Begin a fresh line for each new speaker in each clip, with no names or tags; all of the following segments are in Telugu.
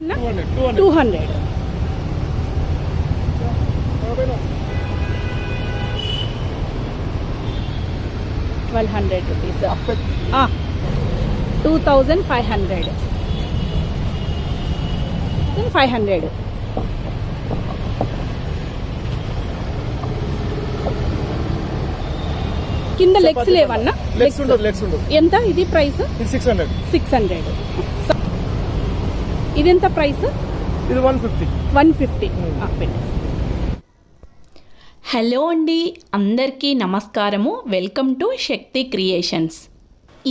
Two hundred
twelve hundred rupees. Two thousand five hundred. Five hundred. కింద లెగ్స్ లేవన్నా?
లెగ్స్
ఎంత ఇది price?
Six hundred
six hundred. ఇదెంత ప్రైస్?
ఇది one fifty
one fifty
hello అండి అందరికీ నమస్కారము. Welcome to Shakti creations.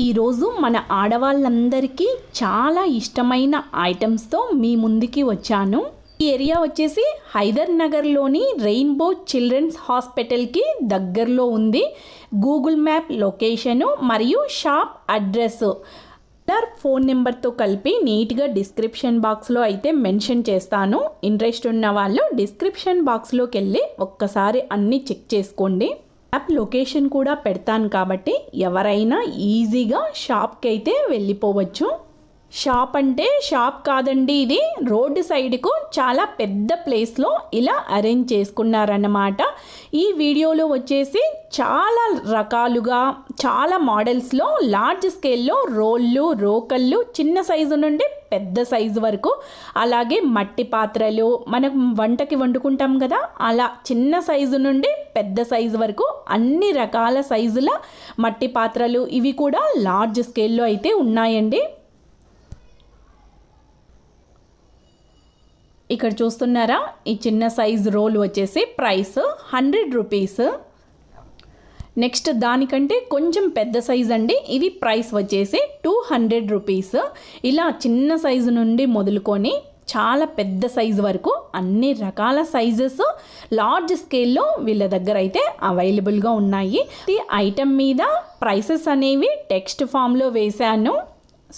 ఈరోజు మన ఆడవాళ్ళందరికీ చాలా ఇష్టమైన ఐటమ్స్తో మీ ముందుకి వచ్చాను. ఈ ఏరియా వచ్చేసి హైదర్ నగర్లోని రెయిన్బో చిల్డ్రన్స్ హాస్పిటల్కి దగ్గరలో ఉంది. గూగుల్ మ్యాప్ లొకేషను మరియు షాప్ అడ్రస్ కలర్ ఫోన్ నెంబర్తో కలిపి నీట్గా డిస్క్రిప్షన్ బాక్స్లో అయితే మెన్షన్ చేస్తాను. ఇంట్రెస్ట్ ఉన్న వాళ్ళు డిస్క్రిప్షన్ బాక్స్లోకి వెళ్ళి ఒక్కసారి అన్నీ చెక్ చేసుకోండి. యాప్ లొకేషన్ కూడా పెడతాను కాబట్టి ఎవరైనా ఈజీగా షాప్కి అయితే వెళ్ళిపోవచ్చు. షాప్ అంటే షాప్ కాదండి ఇది. రోడ్డు సైడ్కు చాలా పెద్ద ప్లేస్లో ఇలా అరేంజ్ చేసుకున్నారన్నమాట. ఈ వీడియోలో వచ్చేసి చాలా రకాలుగా చాలా మోడల్స్లో లార్జ్ స్కేల్లో రోళ్ళు రోకళ్ళు చిన్న సైజు నుండి పెద్ద సైజు వరకు అలాగే మట్టి పాత్రలు మనం వంటకి వండుకుంటాం కదా అలా చిన్న సైజు నుండి పెద్ద సైజు వరకు అన్ని రకాల సైజుల మట్టి పాత్రలు ఇవి కూడా లార్జ్ స్కేల్లో అయితే ఉన్నాయండి. ఇక్కడ చూస్తున్నారా? ఈ చిన్న సైజ్ రోల్ వచ్చేసి ప్రైస్ హండ్రెడ్ రూపీస్ నెక్స్ట్ దానికంటే కొంచెం పెద్ద సైజ్ అండి. ఇది ప్రైస్ వచ్చేసి టూ హండ్రెడ్ రూపీస్ ఇలా చిన్న సైజు నుండి మొదలుకొని చాలా పెద్ద సైజు వరకు అన్ని రకాల సైజెస్ లార్జ్ స్కేల్లో వీళ్ళ దగ్గర అయితే అవైలబుల్గా ఉన్నాయి. ఈ ఐటెం మీద ప్రైసెస్ అనేవి టెక్స్ట్ ఫామ్లో వేశాను.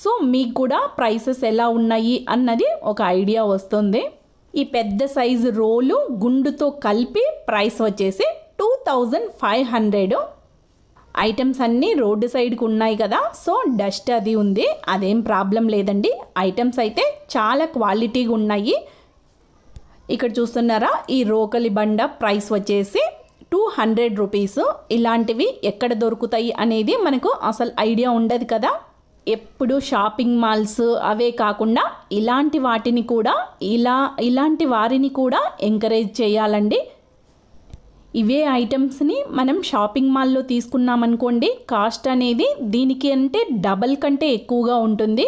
సో మీకు కూడా ప్రైసెస్ ఎలా ఉన్నాయి అన్నది ఒక ఐడియా వస్తుంది. ఈ పెద్ద సైజు రోలు గుండుతో కలిపి ప్రైస్ వచ్చేసి two thousand five hundred. Items అన్నీ రోడ్డు సైడ్కి ఉన్నాయి కదా సో డస్ట్ అది ఉంది అదేం ప్రాబ్లం లేదండి. ఐటమ్స్ అయితే చాలా క్వాలిటీగా ఉన్నాయి. ఇక్కడ చూస్తున్నారా ఈ రోకలి బండ ప్రైస్ వచ్చేసి టూ హండ్రెడ్ రూపీస్. ఇలాంటివి ఎక్కడ దొరుకుతాయి అనేది మనకు అసలు ఐడియా ఉండదు కదా. ఎప్పుడు షాపింగ్ మాల్స్ అవే కాకుండా ఇలాంటి వాటిని కూడా ఇలా ఇలాంటి వారిని కూడా ఎంకరేజ్ చేయాలండి. ఇవే ఐటమ్స్ని మనం షాపింగ్ మాల్లో తీసుకున్నామనుకోండి కాస్ట్ అనేది దీనికి అంటే డబల్ కంటే ఎక్కువగా ఉంటుంది.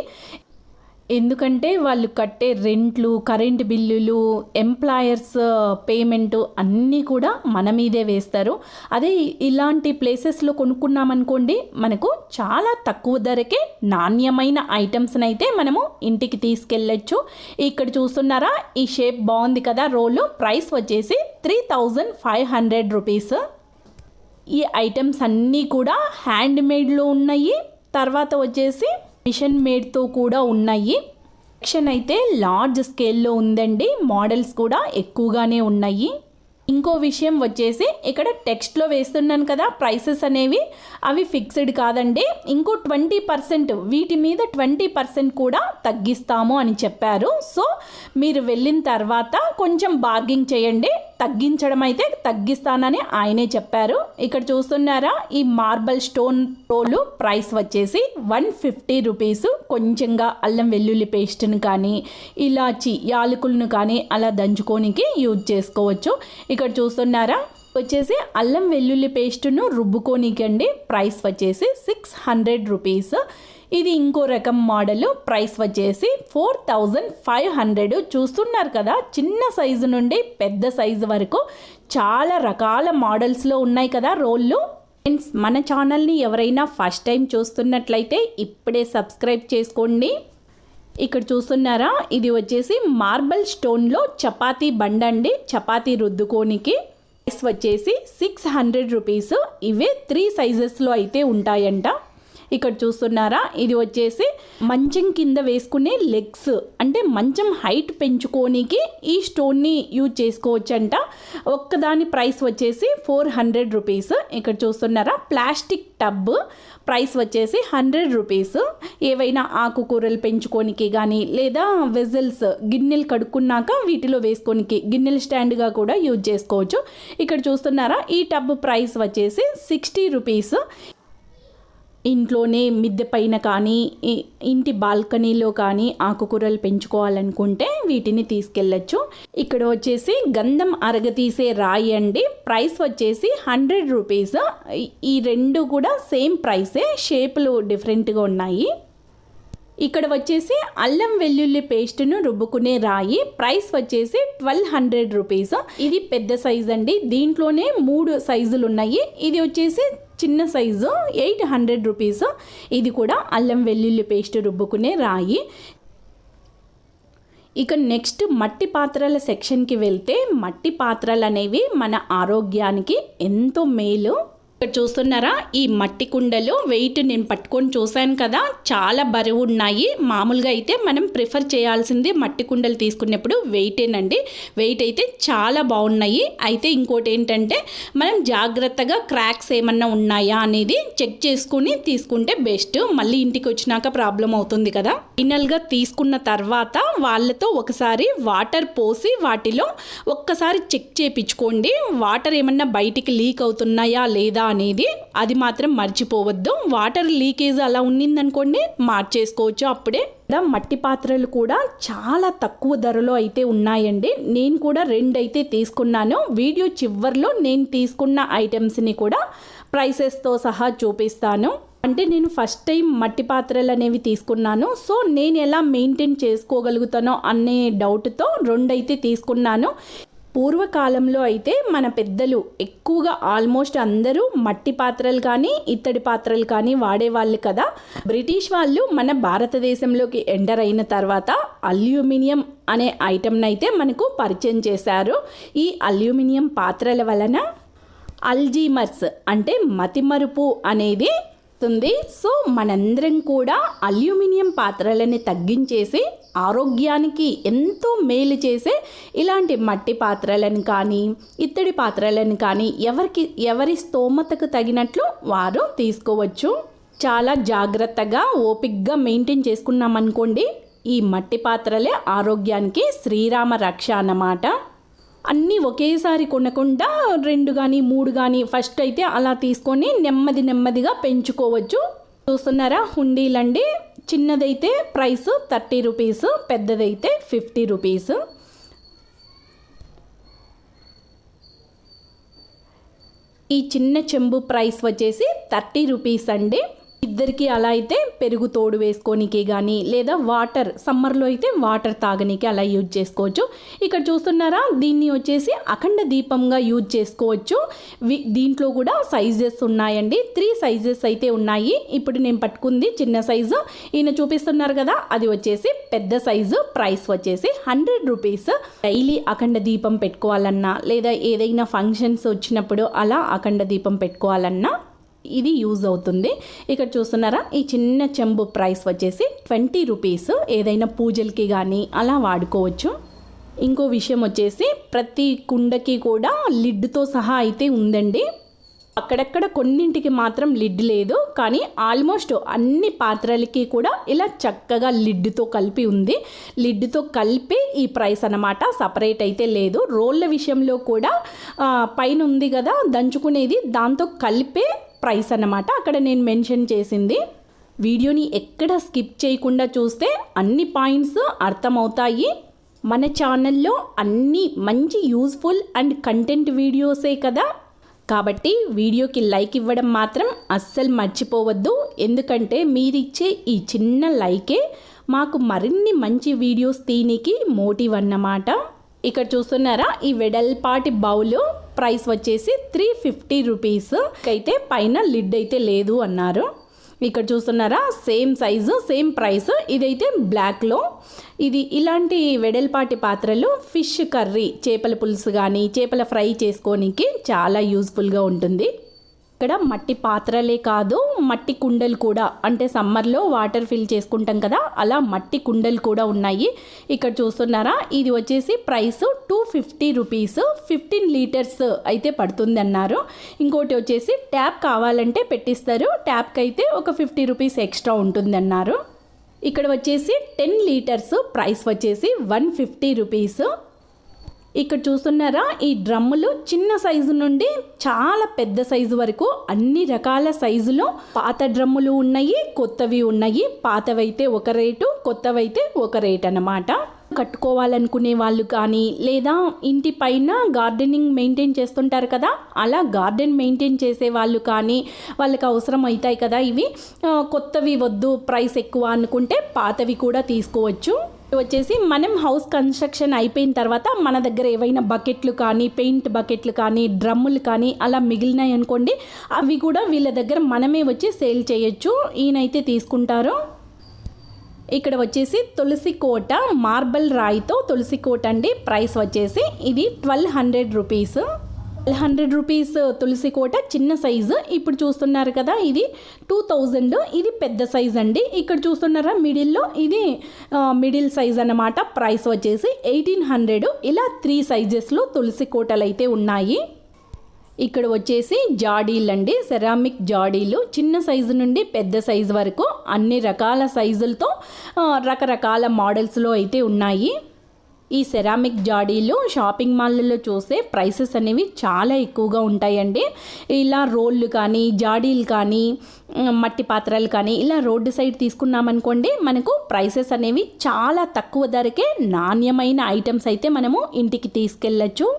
ఎందుకంటే వాళ్ళు కట్టే రెంట్లు కరెంట్ బిల్లులు ఎంప్లాయర్స్ uh, పేమెంట్ అన్నీ కూడా మన మీదే వేస్తారు. అదే ఇలాంటి ప్లేసెస్లో కొనుక్కున్నామనుకోండి మనకు చాలా తక్కువ ధరకే నాణ్యమైన ఐటమ్స్ని అయితే మనము ఇంటికి తీసుకెళ్ళచ్చు. ఇక్కడ చూస్తున్నారా ఈ షేప్ బాగుంది కదా రోలు. ప్రైస్ వచ్చేసి three thousand five hundred rupees. ఈ ఐటమ్స్ అన్నీ కూడా హ్యాండ్మేడ్లో ఉన్నాయి. తర్వాత వచ్చేసి మిషన్ మేడ్తో కూడా ఉన్నాయి. కలెక్షన్ అయితే లార్జ్ స్కేల్లో ఉందండి. మోడల్స్ కూడా ఎక్కువగానే ఉన్నాయి. ఇంకో విషయం వచ్చేసి ఇక్కడ టెక్స్ట్లో వేస్తున్నాను కదా ప్రైసెస్ అనేవి. అవి ఫిక్స్డ్ కాదండి. ఇంకో ట్వంటీ పర్సెంట్ వీటి మీద ట్వంటీ పర్సెంట్ కూడా తగ్గిస్తాము అని చెప్పారు. సో మీరు వెళ్ళిన తర్వాత కొంచెం బార్గింగ్ చేయండి. తగ్గించడం అయితే తగ్గిస్తానని ఆయనే చెప్పారు. ఇక్కడ చూస్తున్నారా ఈ మార్బల్ స్టోన్ టోలు ప్రైస్ వచ్చేసి వన్ ఫిఫ్టీ రూపీస్ కొంచెంగా అల్లం వెల్లుల్లి పేస్ట్ని కానీ ఇలాచి యాలకులను కానీ అలా దంచుకోనికి యూజ్ చేసుకోవచ్చు. ఇక్కడ చూస్తున్నారా వచ్చేసి అల్లం వెల్లుల్లి పేస్ట్ను రుబ్బుకోనికండి. ప్రైస్ వచ్చేసి సిక్స్ హండ్రెడ్ రూపీస్ ఇది ఇంకో రకం మోడల్. ప్రైస్ వచ్చేసి ఫోర్ థౌజండ్ ఫైవ్ హండ్రెడ్ చూస్తున్నారు కదా. చిన్న సైజు నుండి పెద్ద సైజు వరకు చాలా రకాల మోడల్స్లో ఉన్నాయి కదా రోళ్ళు. ఫ్రెండ్స్ మన ఛానల్ని ఎవరైనా ఫస్ట్ టైం చూస్తున్నట్లయితే ఇప్పుడే సబ్స్క్రైబ్ చేసుకోండి. ఇక్కడ చూస్తున్నారా? ఇది వచ్చేసి మార్బల్ స్టోన్లో చపాతీ బండ అండి. చపాతీ రుద్దుకోనికి ప్రైస్ వచ్చేసి సిక్స్ హండ్రెడ్ రూపీస్. ఇవే త్రీ సైజెస్లో అయితే ఉంటాయంట. ఇక్కడ చూస్తున్నారా? ఇది వచ్చేసి మంచం కింద వేసుకునే లెగ్స్. అంటే మంచం హైట్ పెంచుకోనికి ఈ స్టోన్ని యూజ్ చేసుకోవచ్చంట. ఒక్కదాని ప్రైస్ వచ్చేసి ఫోర్ హండ్రెడ్ రూపీస్. ఇక్కడ చూస్తున్నారా? ప్లాస్టిక్ టబ్ ప్రైస్ వచ్చేసి హండ్రెడ్ రూపీస్. ఏవైనా ఆకుకూరలు పెంచుకోనికి కానీ లేదా వెజల్స్ గిన్నెలు కడుక్కున్నాక వీటిలో వేసుకోనికి గిన్నెల స్టాండ్గా కూడా యూజ్ చేసుకోవచ్చు. ఇక్కడ చూస్తున్నారా? ఈ టబ్ ప్రైస్ వచ్చేసి సిక్స్టీ రూపీస్. ఇంట్లోనే మిద్దె పైన కానీ ఇంటి బాల్కనీలో కానీ ఆకుకూరలు పెంచుకోవాలనుకుంటే వీటిని తీసుకెళ్ళచ్చు. ఇక్కడ వచ్చేసి గంధం అరగతీసే రాయి అండి. ప్రైస్ వచ్చేసి హండ్రెడ్ రూపీస్. ఈ- ఈ రెండు కూడా సేమ్ ప్రైసే షేపులు డిఫరెంట్గా ఉన్నాయి. ఇక్కడ వచ్చేసి అల్లం వెల్లుల్లి పేస్ట్ను రుబ్బుకునే రాయి ప్రైస్ వచ్చేసి ట్వెల్వ్ హండ్రెడ్ రూపీస్. ఇది పెద్ద సైజ్ అండి. దీంట్లోనే మూడు సైజులు ఉన్నాయి ఇది వచ్చేసి చిన్న సైజు ఎయిట్ హండ్రెడ్ రూపీస్. ఇది కూడా అల్లం వెల్లుల్లి పేస్ట్ రుబ్బుకునే రాయి. ఇక నెక్స్ట్ మట్టి పాత్రల సెక్షన్కి వెళ్తే మట్టి పాత్రలు అనేవి మన ఆరోగ్యానికి ఎంతో మేలు. ఇక్కడ చూస్తున్నారా? ఈ మట్టి కుండలు వెయిట్ నేను పట్టుకొని చూశాను కదా చాలా బరువు ఉన్నాయి. మామూలుగా అయితే మనం ప్రిఫర్ చేయాల్సింది మట్టి కుండలు తీసుకున్నప్పుడు వెయిటేనండి వెయిట్ అయితే చాలా బాగున్నాయి. అయితే ఇంకోటి ఏంటంటే మనం జాగ్రత్తగా క్రాక్స్ ఏమన్నా ఉన్నాయా అనేది చెక్ చేసుకుని తీసుకుంటే బెస్ట్ మళ్ళీ ఇంటికి వచ్చినాక ప్రాబ్లం అవుతుంది కదా. ఫైనల్గా తీసుకున్న తర్వాత వాళ్ళతో ఒకసారి వాటర్ పోసి వాటిలో ఒక్కసారి చెక్ చేపించుకోండి. వాటర్ ఏమన్నా బయటికి లీక్ అవుతున్నాయా లేదా అనేది అది మాత్రం మర్చిపోవద్దు. వాటర్ లీకేజ్ అలా ఉన్నిందనుకోండి మార్చేసుకోవచ్చు. అప్పుడే మట్టి పాత్రలు కూడా చాలా తక్కువ ధరలో అయితే ఉన్నాయండి. నేను కూడా రెండు అయితే తీసుకున్నాను. వీడియో చివరిలో నేను తీసుకున్న ఐటమ్స్ని కూడా ప్రైసెస్తో సహా చూపిస్తాను. అంటే నేను ఫస్ట్ టైం మట్టి పాత్రలు అనేవి తీసుకున్నాను. సో నేను ఎలా మెయింటైన్ చేసుకోగలుగుతానో అనే డౌట్తో రెండైతే తీసుకున్నాను. పూర్వకాలంలో అయితే మన పెద్దలు ఎక్కువగా ఆల్మోస్ట్ అందరూ మట్టి పాత్రలు కానీ ఇత్తడి పాత్రలు కానీ వాడేవాళ్ళు కదా. బ్రిటిష్ వాళ్ళు మన భారతదేశంలోకి ఎంటర్ అయిన తర్వాత అల్యూమినియం అనే ఐటెంను అయితే మనకు పరిచయం చేశారు. ఈ అల్యూమినియం పాత్రల వలన అల్జీమర్స్ అంటే మతిమరుపు అనేది వస్తుంది. సో మనందరం కూడా అల్యూమినియం పాత్రలని తగ్గించేసి ఆరోగ్యానికి ఎంతో మేలు చేసే ఇలాంటి మట్టి పాత్రలను కానీ ఇత్తడి పాత్రలను కానీ ఎవరికి ఎవరి స్తోమతకు తగినట్లు వారు తీసుకోవచ్చు. చాలా జాగ్రత్తగా ఓపిక్గా మెయింటైన్ చేసుకున్నామనుకోండి ఈ మట్టి పాత్రలే ఆరోగ్యానికి శ్రీరామ రక్ష అన్నమాట. అన్నీ ఒకేసారి కొనకుండా రెండు కానీ మూడు కానీ ఫస్ట్ అయితే అలా తీసుకొని నెమ్మది నెమ్మదిగా పెంచుకోవచ్చు. చూస్తున్నారా? హుండీలండి. చిన్నదైతే ప్రైస్ థర్టీ రూపీస్ పెద్దదైతే ఫిఫ్టీ రూపీస్ ఈ చిన్న చెంబు ప్రైస్ వచ్చేసి థర్టీ రూపీస్ అండి. ఇద్దరికి అలా అయితే పెరుగు తోడు వేసుకోనికి కానీ లేదా వాటర్ సమ్మర్లో అయితే వాటర్ తాగనీకి అలా యూజ్ చేసుకోవచ్చు. ఇక్కడ చూస్తున్నారా దీన్ని వచ్చేసి అఖండ దీపంగా యూజ్ చేసుకోవచ్చు. వి- దీంట్లో కూడా సైజెస్ ఉన్నాయండి. త్రీ సైజెస్ అయితే ఉన్నాయి. ఇప్పుడు నేను పట్టుకుంది చిన్న సైజు. ఈయన చూపిస్తున్నారు కదా అది వచ్చేసి పెద్ద సైజు. ప్రైస్ వచ్చేసి హండ్రెడ్ రూపీస్. డైలీ అఖండ దీపం పెట్టుకోవాలన్నా లేదా ఏదైనా ఫంక్షన్స్ వచ్చినప్పుడు అలా అఖండ దీపం పెట్టుకోవాలన్నా ఇది యూజ్ అవుతుంది. ఇక్కడ చూస్తున్నారా? ఈ చిన్న చెంబు ప్రైస్ వచ్చేసి ట్వంటీ రూపీస్. ఏదైనా పూజలకి కానీ అలా వాడుకోవచ్చు. ఇంకో విషయం వచ్చేసి ప్రతి కుండకి కూడా లిడ్తో సహా అయితే ఉందండి. అక్కడక్కడ కొన్నింటికి మాత్రం లిడ్ లేదు. కానీ ఆల్మోస్ట్ అన్ని పాత్రలకి కూడా ఇలా చక్కగా లిడ్తో కలిపి ఉంది. లిడ్తో కలిపి ఈ ప్రైస్ అన్నమాట సపరేట్ అయితే లేదు. రోళ్ళ విషయంలో కూడా పైన ఉంది కదా దంచుకునేది. దాంతో కలిపే ప్రైస్ అన్నమాట. అక్కడ నేను మెన్షన్ చేసింది. వీడియోని ఎక్కడ స్కిప్ చేయకుండా చూస్తే అన్ని పాయింట్స్ అర్థమవుతాయి. మన ఛానల్లో అన్ని మంచి యూస్ఫుల్ అండ్ కంటెంట్ వీడియోసే కదా. కాబట్టి వీడియోకి లైక్ ఇవ్వడం మాత్రం అస్సలు మర్చిపోవద్దు. ఎందుకంటే మీరిచ్చే ఈ చిన్న లైకే మాకు మరిన్ని మంచి వీడియోస్ తీనికి మోటివ్ అన్నమాట. ఇక్కడ చూస్తున్నారా? ఈ వెడల్పాటి బౌలు. ప్రైస్ వచ్చేసి త్రీ ఫిఫ్టీ రూపీస్. అయితే పైన లిడ్ అయితే లేదు అన్నారు. ఇక్కడ చూస్తున్నారా? Same size same price. ఇదైతే బ్లాక్లో. ఇది ఇలాంటి వెడల్పాటి పాత్రలు ఫిష్ కర్రీ చేపల పులుసు కానీ చేపల ఫ్రై చేసుకోనికి చాలా యూస్ఫుల్గా ఉంటుంది. ఇక్కడ మట్టి పాత్రలే కాదు మట్టి కుండలు కూడా. అంటే సమ్మర్లో వాటర్ ఫిల్ చేసుకుంటాం కదా అలా మట్టి కుండలు కూడా ఉన్నాయి. ఇక్కడ చూస్తున్నారా ఇది వచ్చేసి price two fifty rupees. Fifteen litres అయితే పడుతుంది అన్నారు ఇంకోటి వచ్చేసి ట్యాప్ కావాలంటే పెట్టిస్తారు. ట్యాప్కి అయితే ఒక ఫిఫ్టీ రూపీస్ ఎక్స్ట్రా ఉంటుంది అన్నారు ఇక్కడ వచ్చేసి టెన్ లీటర్స్ ప్రైస్ వచ్చేసి వన్ ఫిఫ్టీ రూపీస్. ఇక్కడ చూస్తున్నారా? ఈ డ్రమ్ములు చిన్న సైజు నుండి చాలా పెద్ద సైజు వరకు అన్ని రకాల సైజులో పాత డ్రమ్ములు ఉన్నాయి కొత్తవి ఉన్నాయి. పాతవైతే ఒక రేటు కొత్తవైతే ఒక రేట్ అన్నమాట. కట్టుకోవాలనుకునే వాళ్ళు కానీ లేదా ఇంటి పైన గార్డెనింగ్ మెయింటైన్ చేస్తుంటారు కదా అలా గార్డెన్ మెయింటైన్ చేసే వాళ్ళు కానీ వాళ్ళకి అవసరం అవుతాయి కదా ఇవి. కొత్తవి వద్దు ప్రైస్ ఎక్కువ అనుకుంటే పాతవి కూడా తీసుకోవచ్చు. వచ్చేసి మనం హౌస్ కన్స్ట్రక్షన్ అయిపోయిన తర్వాత మన దగ్గర ఏవైనా బకెట్లు కానీ పెయింట్ బకెట్లు కానీ డ్రమ్ములు కానీ అలా మిగిలినాయి అనుకోండి అవి కూడా వీళ్ళ దగ్గర మనమే వచ్చి సేల్ చేయొచ్చు. ఈయనైతే తీసుకుంటారు. ఇక్కడ వచ్చేసి తులసి కోట మార్బల్ రాయితో తులసి కోట అండి. ప్రైస్ వచ్చేసి ఇది twelve hundred rupees. Hundred rupees తులసి కోట చిన్న సైజు. ఇప్పుడు చూస్తున్నారు కదా ఇది టూ థౌజండ్. ఇది పెద్ద సైజ్ అండి. ఇక్కడ చూస్తున్నారా మిడిల్లో ఇది మిడిల్ సైజ్ అన్నమాట. ప్రైస్ వచ్చేసి ఎయిటీన్ హండ్రెడ్. ఇలా త్రీ సైజెస్లో తులసి కోటలు అయితే ఉన్నాయి. ఇక్కడ వచ్చేసి జాడీలు అండి సెరామిక్ జాడీలు. చిన్న సైజు నుండి పెద్ద సైజు వరకు అన్ని రకాల సైజులతో రకరకాల మోడల్స్లో అయితే ఉన్నాయి. ఈ సెరామిక్ జాడీలు షాపింగ్ మాల్లలో చూస్తే ప్రైసెస్ అనేవి చాలా ఎక్కువగా ఉంటాయండి. ఇలా రోళ్ళు కానీ జాడీలు కానీ మట్టి పాత్రలు కానీ ఇలా రోడ్డు సైడ్ తీసుకున్నామనుకోండి మనకు ప్రైసెస్ అనేవి చాలా తక్కువ ధరకే నాణ్యమైన ఐటమ్స్ అయితే మనము ఇంటికి తీసుకెళ్ళచ్చు.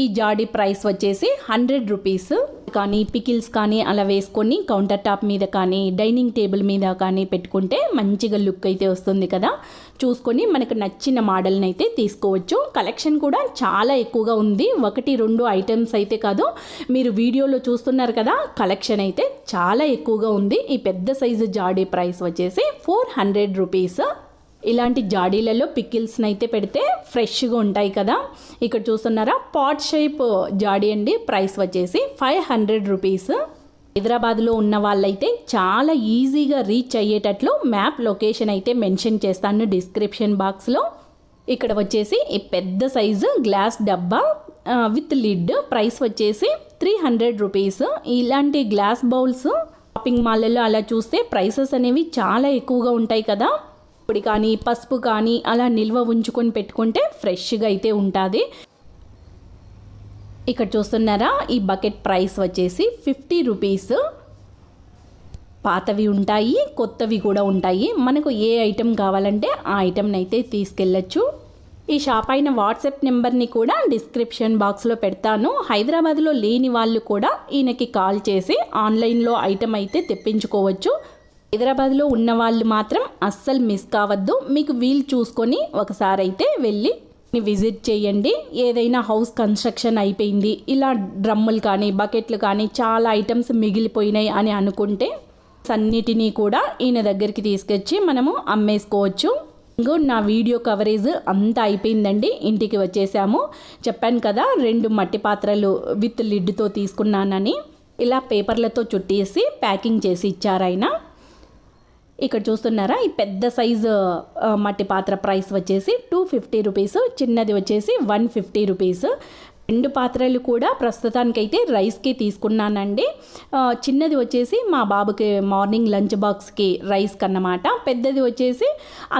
ఈ జాడీ ప్రైస్ వచ్చేసి హండ్రెడ్ రూపీస్. కానీ పికిల్స్ కానీ అలా వేసుకొని కౌంటర్ టాప్ మీద కానీ డైనింగ్ టేబుల్ మీద కానీ పెట్టుకుంటే మంచిగా లుక్ అయితే వస్తుంది కదా. చూసుకొని మనకు నచ్చిన మోడల్ని అయితే తీసుకోవచ్చు. కలెక్షన్ కూడా చాలా ఎక్కువగా ఉంది. ఒకటి రెండు ఐటమ్స్ అయితే కాదు. మీరు వీడియోలో చూస్తున్నారు కదా కలెక్షన్ అయితే చాలా ఎక్కువగా ఉంది. ఈ పెద్ద సైజు జాడీ ప్రైస్ వచ్చేసి ఫోర్ హండ్రెడ్ రూపీస్. ఇలాంటి జాడీలలో పికిల్స్ని అయితే పెడితే ఫ్రెష్గా ఉంటాయి కదా. ఇక్కడ చూస్తున్నారా పాట్ షేప్ జాడీ అండి. ప్రైస్ వచ్చేసి ఫైవ్ హండ్రెడ్ రూపీస్. హైదరాబాద్లో ఉన్న వాళ్ళైతే చాలా ఈజీగా రీచ్ అయ్యేటట్లు మ్యాప్ లొకేషన్ అయితే మెన్షన్ చేస్తాను డిస్క్రిప్షన్ బాక్స్లో. ఇక్కడ వచ్చేసి ఈ పెద్ద సైజు గ్లాస్ డబ్బా విత్ లిడ్. ప్రైస్ వచ్చేసి త్రీ హండ్రెడ్ రూపీస్. ఇలాంటి గ్లాస్ బౌల్స్ షాపింగ్ మాల్లలో అలా చూస్తే ప్రైసెస్ అనేవి చాలా ఎక్కువగా ఉంటాయి కదా. పొడి కానీ పసుపు కానీ అలా నిల్వ ఉంచుకొని పెట్టుకుంటే ఫ్రెష్గా అయితే ఉంటుంది. ఇక్కడ చూస్తున్నారా ఈ బకెట్ ప్రైస్ వచ్చేసి ఫిఫ్టీ రూపీస్. పాతవి ఉంటాయి కొత్తవి కూడా ఉంటాయి. మనకు ఏ ఐటెం కావాలంటే ఆ ఐటెంని అయితే తీసుకెళ్ళచ్చు. ఈ షాప్ అయిన వాట్సాప్ నెంబర్ని కూడా డిస్క్రిప్షన్ బాక్స్లో పెడతాను. హైదరాబాద్లో లేని వాళ్ళు కూడా ఈయనకి కాల్ చేసి ఆన్లైన్లో ఐటెం అయితే తెప్పించుకోవచ్చు. హైదరాబాద్లో ఉన్న వాళ్ళు మాత్రం అస్సలు మిస్ కావద్దు. మీకు వీలు చూసుకొని ఒకసారి అయితే వెళ్ళి విజిట్ చేయండి. ఏదైనా హౌస్ కన్స్ట్రక్షన్ అయిపోయింది. ఇలా డ్రమ్ములు కానీ బకెట్లు కానీ చాలా ఐటమ్స్ మిగిలిపోయినాయి అని అనుకుంటే అన్నిటినీ కూడా ఈయన దగ్గరికి తీసుకొచ్చి మనము అమ్మేసుకోవచ్చు. ఇంకో నా వీడియో కవరేజ్ అంతా అయిపోయిందండి. ఇంటికి వచ్చేసాము. చెప్పాను కదా రెండు మట్టి పాత్రలు విత్ లిడ్తో తీసుకున్నానని. ఇలా పేపర్లతో చుట్టేసి ప్యాకింగ్ చేసి ఇచ్చారైనా ఇక్కడ చూస్తున్నారా? ఈ పెద్ద సైజు మట్టి పాత్ర ప్రైస్ వచ్చేసి టూ ఫిఫ్టీ రూపీస్ చిన్నది వచ్చేసి వన్ ఫిఫ్టీ రూపీస్ రెండు పాత్రలు కూడా ప్రస్తుతానికైతే రైస్కి తీసుకున్నానండి. చిన్నది వచ్చేసి మా బాబుకి మార్నింగ్ లంచ్ బాక్స్కి రైస్ కన్నమాట. పెద్దది వచ్చేసి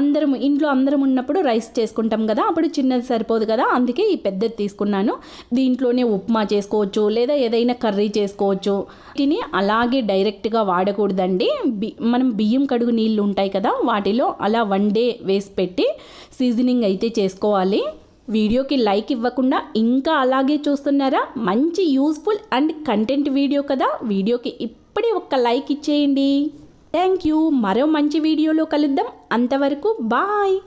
అందరం ఇంట్లో అందరం ఉన్నప్పుడు రైస్ చేసుకుంటాం కదా అప్పుడు చిన్నది సరిపోదు కదా అందుకే ఈ పెద్దది తీసుకున్నాను. దీంట్లోనే ఉప్మా చేసుకోవచ్చు లేదా ఏదైనా కర్రీ చేసుకోవచ్చు. వీటిని అలాగే డైరెక్ట్గా వాడకూడదండి. బి మనం బియ్యం కడుగు నీళ్ళు ఉంటాయి కదా వాటిలో అలా వన్ డే వేసి పెట్టి సీజనింగ్ అయితే చేసుకోవాలి. వీడియోకి లైక్ ఇవ్వకుండా ఇంకా అలాగే చూస్తున్నారా? మంచి యూస్ఫుల్ అండ్ కంటెంట్ వీడియో కదా? వీడియోకి ఇప్పుడే ఒక్క లైక్ ఇచ్చేయండి. Thank you. మరో మంచి వీడియోలో కలుద్దాం. అంతవరకు బాయ్.